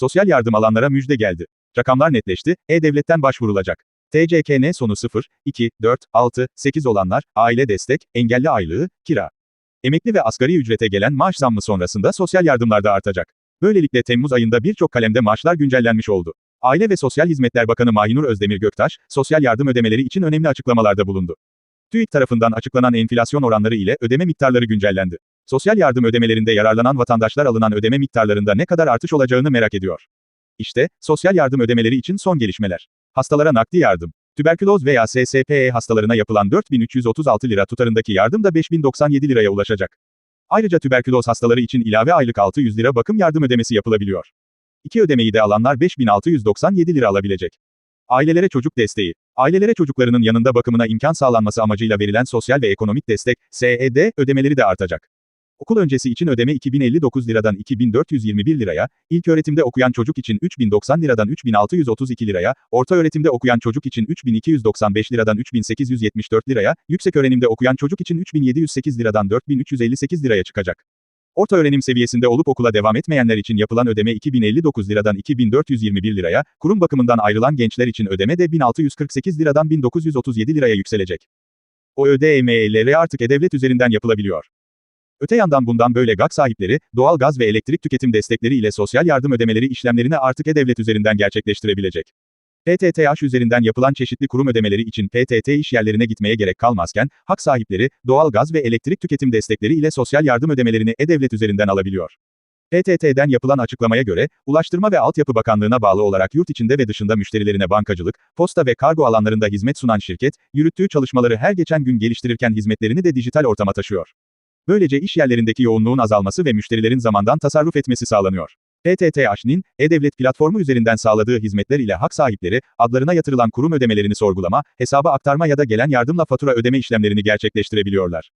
Sosyal yardım alanlara müjde geldi. Rakamlar netleşti, E-Devlet'ten başvurulacak. TCKN sonu 0, 2, 4, 6, 8 olanlar, aile destek, engelli aylığı, kira. Emekli ve asgari ücrete gelen maaş zammı sonrasında sosyal yardımlar da artacak. Böylelikle Temmuz ayında birçok kalemde maaşlar güncellenmiş oldu. Aile ve Sosyal Hizmetler Bakanı Mahinur Özdemir Göktaş, sosyal yardım ödemeleri için önemli açıklamalarda bulundu. TÜİK tarafından açıklanan enflasyon oranları ile ödeme miktarları güncellendi. Sosyal yardım ödemelerinde yararlanan vatandaşlar alınan ödeme miktarlarında ne kadar artış olacağını merak ediyor. İşte, sosyal yardım ödemeleri için son gelişmeler. Hastalara nakdi yardım. Tüberküloz veya SSPE hastalarına yapılan 4336 lira tutarındaki yardım da 5097 liraya ulaşacak. Ayrıca tüberküloz hastaları için ilave aylık 600 lira bakım yardım ödemesi yapılabiliyor. İki ödemeyi de alanlar 5697 lira alabilecek. Ailelere çocuk desteği. Ailelere çocuklarının yanında bakımına imkan sağlanması amacıyla verilen sosyal ve ekonomik destek, SED, ödemeleri de artacak. Okul öncesi için ödeme 2059 liradan 2421 liraya, ilk öğretimde okuyan çocuk için 3090 liradan 3632 liraya, orta öğretimde okuyan çocuk için 3295 liradan 3874 liraya, yüksek öğrenimde okuyan çocuk için 3708 liradan 4358 liraya çıkacak. Orta öğrenim seviyesinde olup okula devam etmeyenler için yapılan ödeme 2059 liradan 2421 liraya, kurum bakımından ayrılan gençler için ödeme de 1648 liradan 1937 liraya yükselecek. O ödemeleri artık e-devlet üzerinden yapılabiliyor. Öte yandan bundan böyle GAK sahipleri, doğal gaz ve elektrik tüketim destekleri ile sosyal yardım ödemeleri işlemlerini artık e-devlet üzerinden gerçekleştirebilecek. PTTH üzerinden yapılan çeşitli kurum ödemeleri için PTT iş yerlerine gitmeye gerek kalmazken, hak sahipleri, doğal gaz ve elektrik tüketim destekleri ile sosyal yardım ödemelerini e-devlet üzerinden alabiliyor. PTT'den yapılan açıklamaya göre, Ulaştırma ve Altyapı Bakanlığı'na bağlı olarak yurt içinde ve dışında müşterilerine bankacılık, posta ve kargo alanlarında hizmet sunan şirket, yürüttüğü çalışmaları her geçen gün geliştirirken hizmetlerini de dijital ortama taşıyor. Böylece iş yerlerindeki yoğunluğun azalması ve müşterilerin zamandan tasarruf etmesi sağlanıyor. PTTH'nin, E-Devlet platformu üzerinden sağladığı hizmetler ile hak sahipleri, adlarına yatırılan kurum ödemelerini sorgulama, hesaba aktarma ya da gelen yardımla fatura ödeme işlemlerini gerçekleştirebiliyorlar.